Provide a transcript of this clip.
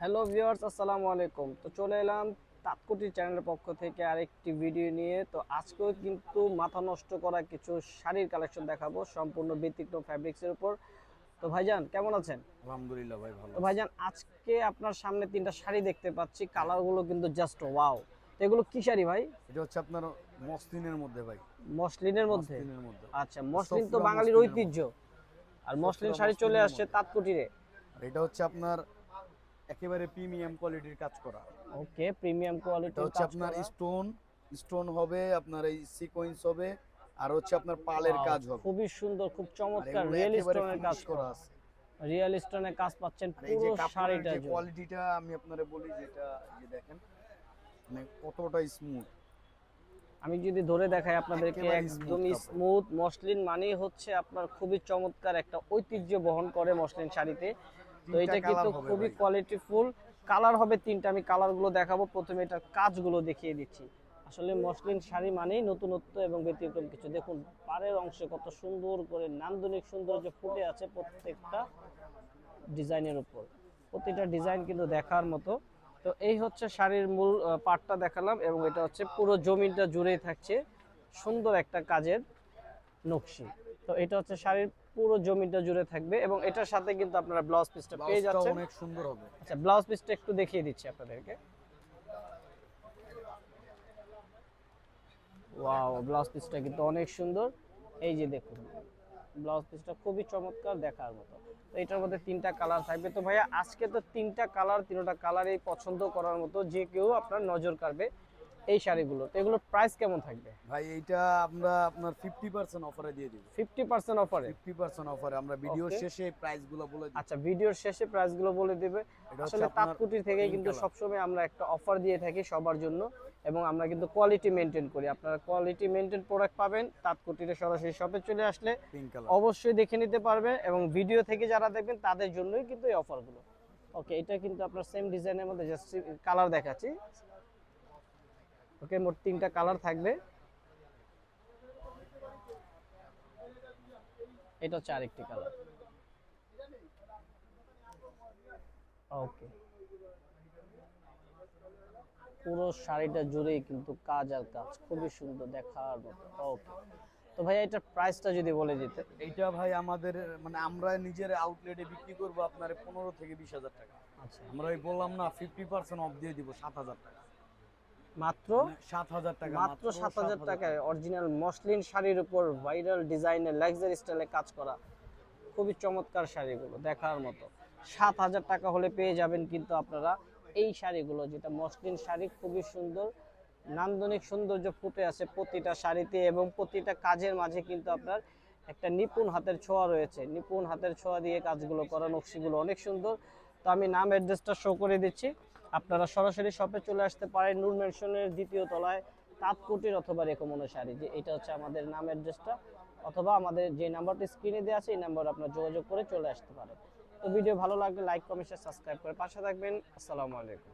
Hello viewers আসসালামু আলাইকুম। তো চলে এলাম তাৎকুটি চ্যানেলের পক্ষ থেকে আরেকটি ভিডিও নিয়ে। তো আজকেও কিন্তু মাথা নষ্ট করা কিছু শাড়ির কালেকশন দেখাবো সম্পূর্ণ ব্যতিক্রম ফ্যাব্রিক্সের উপর। তো ভাইজান কেমন আছেন? আলহামদুলিল্লাহ ভাই ভালো তো ভাইজান আজকে আপনার সামনে তিনটা শাড়ি দেখতে পাচ্ছি কালারগুলো কিন্তু জাস্ট ওয়াও। তো এগুলো কি শাড়ি ভাই? এটা হচ্ছে আপনার মসলিনের মধ্যে ভাই। মসলিনের মধ্যে? মসলিনের মধ্যে। আচ্ছা মসলিন তো বাঙালির ঐতিহ্য। আর মসলিন শাড়ি চলে আসছে মধ্যে। তাৎকুটিরে এটা হচ্ছে আপনার একেবারে প্রিমিয়াম কোয়ালিটির কাজ করা। ওকে প্রিমিয়াম কোয়ালিটি হচ্ছে আপনার স্টোন স্টোন হবে আপনার এই সিকোয়েন্স হবে আর হচ্ছে আপনার পালের কাজ হবে। খুবই সুন্দর খুব চমৎকার রিয়েল স্টোনের কাজ করা আছে। রিয়েল স্টোনের কাজ পাচ্ছেন পুরো শাড়িটা যে কোয়ালিটিটা আমি আপনারে বলি যেটা যে দেখেন মানে কতটা স্মুথ আমি যদি ধরে দেখাই আপনাদেরকে একদমই স্মুথ মসলিন মানেই হচ্ছে আপনার খুবই চমৎকার একটা ঐতিহ্য বহন করে মসলিন শাড়িতে। তো এটা কিন্তু খুবই ভাই। কোয়ালিটিফুল কালার হবে তিনটা আমি কালারগুলো দেখাবো। প্রথমে এটার কাজগুলো দেখিয়ে দিচ্ছি। আসলে মসলিন শাড়ি মানেই নতুনত্ব এবং ব্যতিক্রম কিছু। দেখুন পাড়ের অংশে কত সুন্দর করে নান্দনিক সৌন্দর্য ফুটে আছে প্রত্যেকটা ডিজাইনের উপর। প্রতিটা ডিজাইন কিন্তু দেখার মতো। তো এই হচ্ছে শাড়ির মূল পাটটা দেখালাম এবং এটা হচ্ছে পুরো জমিটা জুড়েই থাকছে। সুন্দর একটা কাজের নকশি। তো এটা হচ্ছে শাড়ির পুরো জমিটা জুড়ে থাকবে এবং এটার সাথে কিন্তু আপনারা ব্লাউজ পিসটা পেয়ে যাচ্ছেন। অনেক সুন্দর হবে। আচ্ছা ব্লাউজ পিসটা একটু দেখিয়ে দিচ্ছি আপনাদেরকে। ওয়াও ব্লাউজ পিসটা কিন্তু অনেক সুন্দর। এই যে দেখুন ব্লাউজ পিসটা খুবই চমৎকার দেখার মতো। তো এটার মধ্যে তিনটা কালার থাকবে। তো ভাইয়া আজকে তো তিনটা কালার তিনটা কালারই পছন্দ করার মতো যে কেউ আপনার নজর কাড়বে। এই শাড়িগুলো। তো এগুলোর প্রাইস কেমন থাকবে? ভাই এইটা আমরা আপনার ফিফটি পার্সেন্ট অফারে দিয়ে দিব। ফিফটি পার্সেন্ট অফারে ফিফটি পার্সেন্ট অফারে আমরা ভিডিও Okay. শেষে প্রাইসগুলো বলে দিই আচ্ছা ভিডিওর শেষে প্রাইসগুলো বলে দেবে। আসলে আপনার থেকে কিন্তু। সবসময় আমরা একটা অফার দিয়ে থাকি সবার জন্য এবং আমরা কিন্তু কোয়ালিটি মেনটেন করি। আপনারা কোয়ালিটি মেনটেন প্রোডাক্ট পাবেন তাৎকুটিতে সরাসরি শপে চলে আসলে অবশ্যই দেখে নিতে পারবেন এবং ভিডিও থেকে যারা দেখবেন তাদের জন্যই কিন্তু এই অফারগুলো ওকে এটা কিন্তু আপনার সেম ডিজাইনের মধ্যে জাস্ট কালার দেখাচ্ছি। ওকে মোট তিনটা কালার থাকবে। এটা হচ্ছে আরেকটি কালার। ওকে। পুরো শাড়িটা জুড়েই কিন্তু কাজ আর কাজ খুবই সুন্দর দেখার মতো। ওকে। তো ভাই এটা প্রাইসটা যদি বলে দিতে। এইটা ভাই আমাদের মানে আমরা নিজের আউটলেটে বিক্রি করব আপনার পনেরো থেকে বিশ হাজার টাকা। আচ্ছা। আমরা ওই বললাম না ফিফটি পার্সেন্ট অফ দিয়ে দিব সাত হাজার টাকা। মাত্র সাত হাজার টাকা মাত্র সাত হাজার টাকায় অরিজিনাল মসলিন শাড়ির উপর ভাইরাল ডিজাইনের লাক্সারি স্টাইলে কাজ করা। খুবই চমৎকার শাড়িগুলো দেখার মতো। সাত হাজার টাকা হলে পেয়ে যাবেন কিন্তু আপনারা এই শাড়িগুলো যেটা মসলিন শাড়ি খুবই সুন্দর। নান্দনিক সৌন্দর্য ফুটে আছে প্রতিটা শাড়িতে এবং প্রতিটা কাজের মাঝে কিন্তু আপনার একটা নিপুণ হাতের ছোঁয়া রয়েছে। নিপুণ হাতের ছোঁয়া দিয়ে কাজগুলো করা নকশিগুলো অনেক সুন্দর। তো আমি নাম অ্যাড্রেসটা শো করে দিচ্ছি। আপনারা সরাসরি শপে চলে আসতে পারেন নূর মেনশনের দ্বিতীয় তলায়, তাঁতকুটির অথবা রেকমনো শাড়ি, যে এটা হচ্ছে আমাদের নাম অ্যাড্রেসটা অথবা আমাদের যে নাম্বারটি স্ক্রিনে দেওয়া আছে, এই নাম্বার আপনার যোগাযোগ করে চলে আসতে পারেন। তো ভিডিও ভালো লাগলে লাইক কমেন্ট সাবস্ক্রাইব করে পাশে থাকবেন। আসসালামু আলাইকুম।